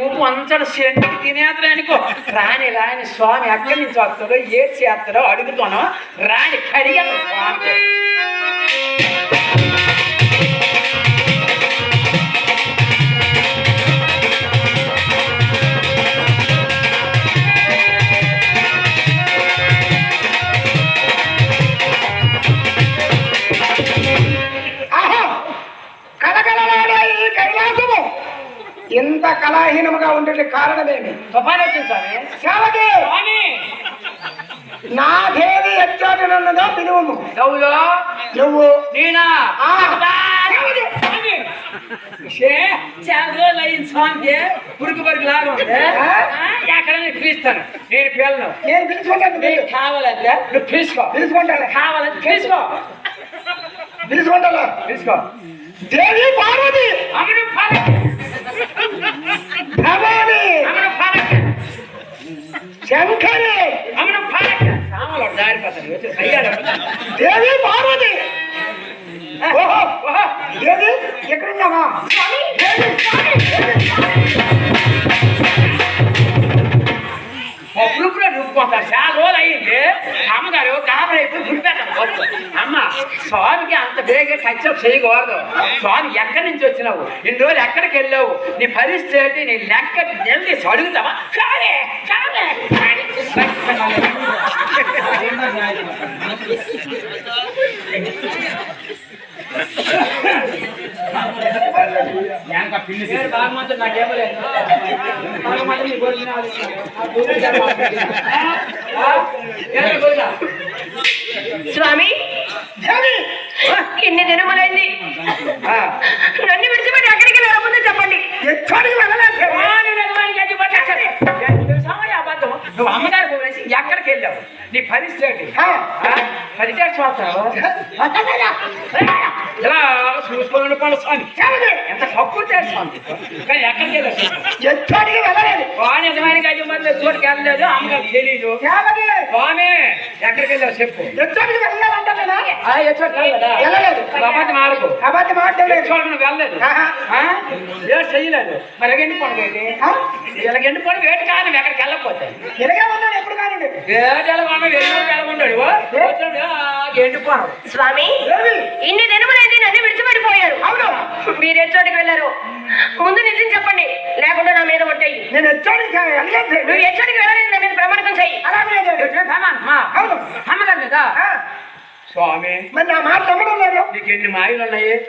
ఊపు అంతటి సెంటు తినేద్దరు అనుకో. రాని రాని స్వామి అక్కడి నుంచి వస్తాడో ఏ చేస్తాడో అడుగుతానో రాని కడిగా ఇంత కళాహీనముగా ఉండే కారణమేమి? తుఫాన్ వచ్చింది స్వామి సేవకి స్వామి! నా దేవి ఎచ్చోటనున్నదో పిలువము నువ్వు. నేనా? స్వామికి ఉరికి లాగా పిలుస్తాను. పిల్లను. నేను పిలుచుకుంటాను. కావాలంటే నువ్వు పిలుచుకో. పిలుచుకుంటాను. కావాలంటే పిలుచుకో. పిలుచుకుంటాను. పిలుచుకో. దేవి పార్వతి! అమ్మను దేవి పార్వతి! ఓహో దేవి ఎక్కడున్నావా? గ్రూప్లో రుక్కుంటారు చాలా రోజులు అయ్యింది. అమ్మగారు గాబరి అయిపోయి గుడిపెట్టాను వద్దు. అమ్మ స్వామికి అంత బేగా టచ్ అప్ చేయకూడదు. స్వామి ఎక్కడి నుంచి వచ్చినావు? ఇన్ని రోజులు ఎక్కడికి వెళ్ళావు? నీ పరిస్థితి ఏంటి? నీ లెక్క నిలదీ అడుగుతావా? స్వామి స్వామి స్వామి ఇన్ని దినములైంది ఆ. నన్ను విడిచిపెట్టి ఎక్కడికి వెళ్ళకముందు చెప్పండి ఎక్కడికి వెళ్ళలేదు దేవి. వాణి నిలవానికి అది పట్టు అక్కడ. ఏ, తెలుసావా ఈ అబద్ధం? నువ్వు అమ్మగారు పోవేసి ఎక్కడికి వెళ్ళావు? నీ పరిస్థితి ఏంటి? పరిచయం చూస్తావు? ఇలా చూసుకోండి ఎంత తక్కువ స్వామి? కానీ ఎక్కడికి వెళ్ళావు? ఎక్కడికి వెళ్ళలేదు. వాణి నిజమైన గది మంది చోటుకి వెళ్ళలేదు అమ్మగారు తెలియదు స్వామి ఎక్కడికి వెళ్ళావు చెప్పు. ఎక్కడికి వెళ్ళాలంటారా అబద్ధం ఆడకు అబద్ధం నువ్వు వెళ్ళలేదు? ఏ చెయ్యలేదు. మరి ఎలాగ ఎండి పండుగ ఇది? ఇలాగ ఎండి పండుగ? వేటి కాదు ఎక్కడికి వెళ్ళకపోతే. ఇలాగే ఉన్నాను ఎప్పుడు వెళ్ళకుండా వెళ్ళి వెళ్ళకుండాడు ఎండిపోను స్వామి ఇన్ని దినములైంది నన్ను విడిచిపెట్టిపోయారు. అవును. మీరు ఎచ్చోటికి వెళ్ళారు? ముందు నిజం చెప్పండి. లేకుండా నా మీద ఉంటాయి నేను దేవి. నువ్వు ఎచ్చోటికి వెళ్ళాలని నా మీద ప్రమాణకం చెయ్యి అలాగే. అవును. అమ్మగారు కదా? స్వామి. మరి నా మాట నమ్మడం లేదు. నీకు ఎన్ని మాయలు ఉన్నాయి?